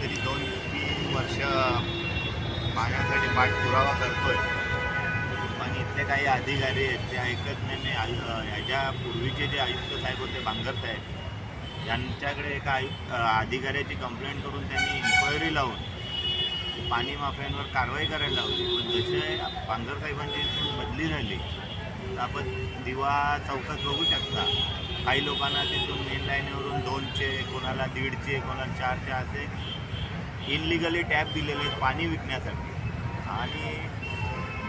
तरी दोन तीन वर्ष पाण्यासाठी पाठपुरावा करतो आहे पण इथले काही अधिकारी आहेत ते ऐकत नाही मी आयु ह्याच्या पूर्वीचे जे आयुक्त साहेब होते भांगर साहेब यांच्याकडे एका आयुक्त अधिकाऱ्याची कंप्लेंट करून त्यांनी इन्क्वायरी लावून पाणी माफ्यांवर कारवाई करायला लावली. पण जसे बांगर साहेबांची बदली झाली तर आपण दिवा चौकात बघू शकता. काही लोकांना तिथून मेन लाईनवरून दोनचे कोणाला दीडचे कोणाला चारचे असे इनलिगली टॅप दिलेले आहेत पाणी विकण्यासाठी. आणि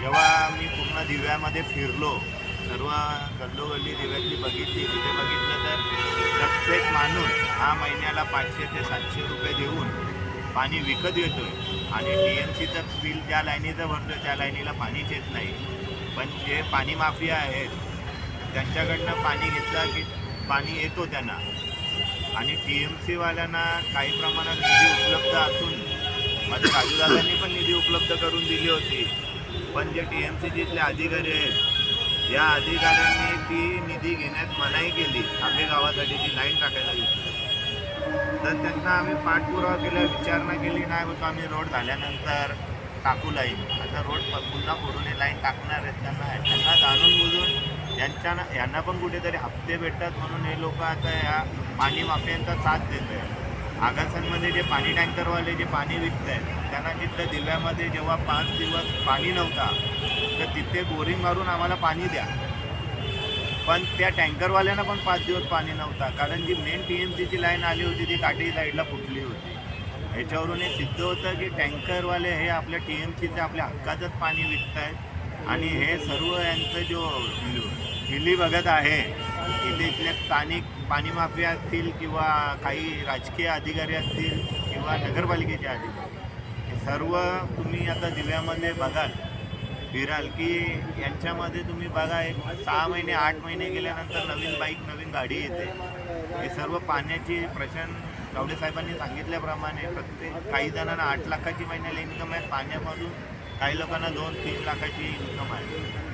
जेव्हा मी पूर्ण दिव्यामध्ये फिरलो सर्व गल्लोगल्ली दिव्यातली बघितली तिथे बघितलं तर प्रत्येक माणूस हा महिन्याला पाचशे ते सातशे रुपये देऊन पाणी विकत येतोय आणि टी एम सीचं बिल ज्या लाईनीचं भरतो त्या लाईनीला पाणीच येत नाही. पण जे पाणी माफिया आहेत त्यांच्याकडनं पाणी घेतलं की पाणी येतो त्यांना. आणि टी एम सीवाल्यांना काही प्रमाणात निधी उपलब्ध असून माझ्या राजूदादांनी पण निधी उपलब्ध करून दिली होती. पण जे टी एम सी जिथले अधिकारी आहेत या अधिकाऱ्यांनी ती निधी घेण्यात मनाई केली. आंबे गावासाठी ती लाईन टाकायला घेतली. तर त्यांना आम्ही पाठपुरावा केला विचारणा केली. नाही होतो आम्ही रोड झाल्यानंतर टाकू लाईन. आता रोड पुन्हा पुरून लाईन टाकणार आहेत त्यांना. त्यांना जाणून बुजून यांच्या यांना पण कुठेतरी हप्ते भेटतात म्हणून हे लोक आता या पाणी माफियांचा साथ देत आहे आगासांमध्ये जे पाणी टँकरवाले जे पाणी विकत आहेत त्यांना तिथलं दिव्यामध्ये जेव्हा पाच दिवस पाणी नव्हता तर तिथे बोरिंग मारून आम्हाला पाणी द्या. पण त्या टँकरवाल्यांना पण पाच दिवस पाणी नव्हता कारण जी मेन टी एम सीची लाईन आली होती ती काठी साईडला फुटली होती. ह्याच्यावरून हे सिद्ध होतं की टँकरवाले हे आपल्या टी एम सीचं आपल्या हक्काचंच पाणी विकत आहेत आणि हे सर्व यांचं जो हिली बघत आहे. इथे इथले स्थानिक पाणी माफिया असतील किंवा काही राजकीय अधिकारी असतील किंवा नगरपालिकेचे अधिकारी. हे सर्व तुम्ही आता दिव्यामध्ये बघाल. फिराल की यांच्यामध्ये तुम्ही बघा एक सहा महिने आठ महिने गेल्यानंतर नवीन बाईक नवीन गाडी येते. हे सर्व पाण्याची प्रश्न गावडे साहेबांनी सांगितल्याप्रमाणे प्रत्येक काही जणांना आठ लाखाची महिन्याला इन्कम आहे. पाण्यामधून काही लोकांना दोन तीन लाखाची इन्कम आहे.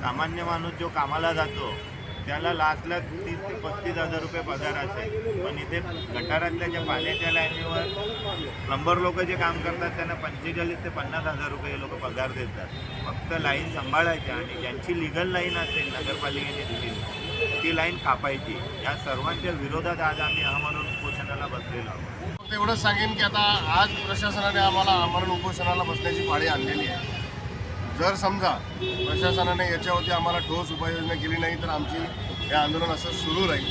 सामान्य माणूस जो कामाला जातो त्याला लास्टला तीस ते पस्तीस हजार रुपये पगार असेल. पण इथे गटारातल्या ज्या पाण्याच्या लाईनीवर प्लंबर लोक जे काम करतात त्यांना पंचेचाळीस ते पन्नास हजार रुपये लोक पगार देतात. फक्त लाईन सांभाळायची आणि ज्यांची लिगल लाईन असेल नगरपालिकेने दिलेली ती लाईन कापायची. या सर्वांच्या विरोधात आज आम्ही अहमरण उपोषणाला बसलेलो आहोत. एवढंच सांगेन की आता आज प्रशासनाने आम्हाला आमरण उपोषणाला बसण्याची पाळी आणलेली आहे. जर समजा प्रशासनाने याच्यावरती आम्हाला ठोस उपाययोजना केली नाही तर आमची हे आंदोलन असं सुरू राहील.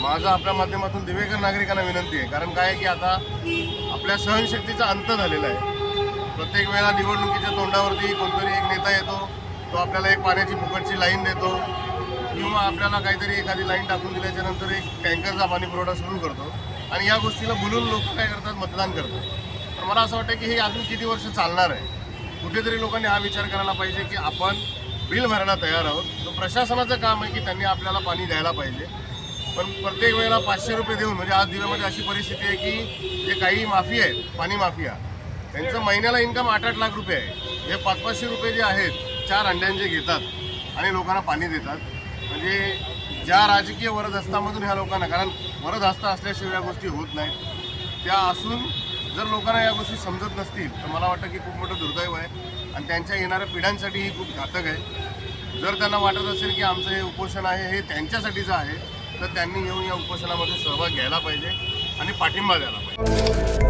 माझं आपल्या माध्यमातून दिवेकर नागरिकांना विनंती आहे कारण काय आहे की आता आपल्या सहनशक्तीचा अंत झालेला आहे. प्रत्येक वेळा निवडणुकीच्या तोंडावरती कोणतरी एक नेता येतो तो आपल्याला एक पाण्याची फुकटची लाईन देतो किंवा आपल्याला काहीतरी एखादी लाईन टाकून दिल्याच्या नंतर एक टँकरचा पाणी पुरवठा सुरू करतो. आणि या गोष्टीला बोलून लोक काय करतात? मतदान करतात. तर मला असं वाटतं की हे अजून किती वर्ष चालणार आहे? कुठेतरी लोकांनी हा विचार करायला पाहिजे की आपण बिल भरायला तयार आहोत. तर प्रशासनाचं काम आहे की त्यांनी आपल्याला पाणी द्यायला पाहिजे. पण प्रत्येक वेळेला पाचशे रुपये देऊन म्हणजे आज दिव्यामध्ये अशी परिस्थिती आहे की जे काही माफी आहेत पाणी माफिया त्यांचं महिन्याला इन्कम आठ आठ लाख रुपये आहे. हे पाच पाचशे रुपये जे आहेत चार अंड्यांचे घेतात आणि लोकांना पाणी देतात. म्हणजे ज्या राजकीय वरदहस्तामधून ह्या लोकांना कारण वरदहस्त असल्याशिवाय गोष्टी होत नाहीत. त्या असून जर लोकांना या गोष्टी समजत नसतील तर मला वाटतं की खूप मोठं दुर्दैव आहे. आणि त्यांच्या येणाऱ्या पिढ्यांसाठी ही खूप घातक आहे. जर त्यांना वाटत असेल की आमचं हे उपोषण आहे हे त्यांच्यासाठीचं आहे तर त्यांनी येऊन या उपोषणामध्ये सहभाग घ्यायला पाहिजे आणि पाठिंबा द्यायला पाहिजे.